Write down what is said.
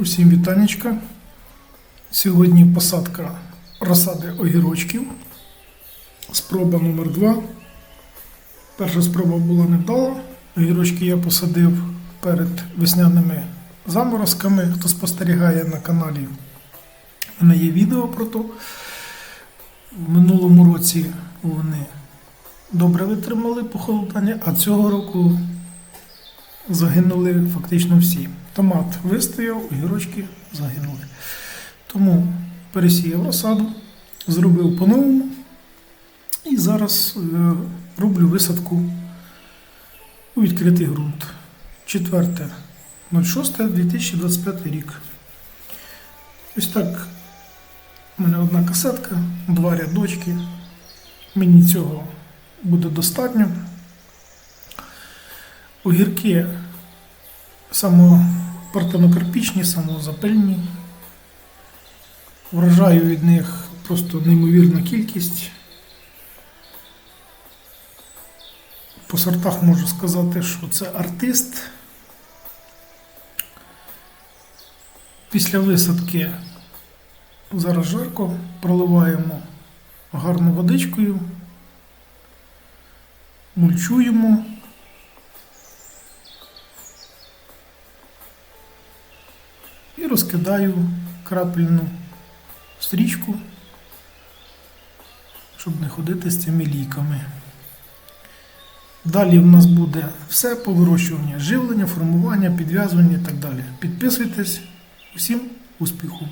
Усім вітанечка. Сьогодні посадка розсади огірочків. Спроба номер 2 Перша спроба була невдала. Огірочки я посадив перед весняними заморозками. Хто спостерігає на каналі, в мене є відео про то. В минулому році вони добре витримали похолодання, а цього року загинули фактично всі. Томат вистояв, огірочки загинули. Тому пересіяв розсаду, зробив по-новому і зараз е, роблю висадку у відкритий ґрунт. 4.06.2025 рік. Ось так у мене одна касетка, два рядочки. Мені цього буде достатньо. Огірки самопартенокарпічні, самозапильні. Вражаю від них просто неймовірна кількість. По сортах можу сказати, що це артист. Після висадки зараз жарко, проливаємо гарно водичкою, мульчуємо. І розкидаю крапельну стрічку, щоб не ходити з цими ліками. Далі в нас буде все по вирощуванню, живлення, формування, підв'язування і так далі. Підписуйтесь, усім успіху!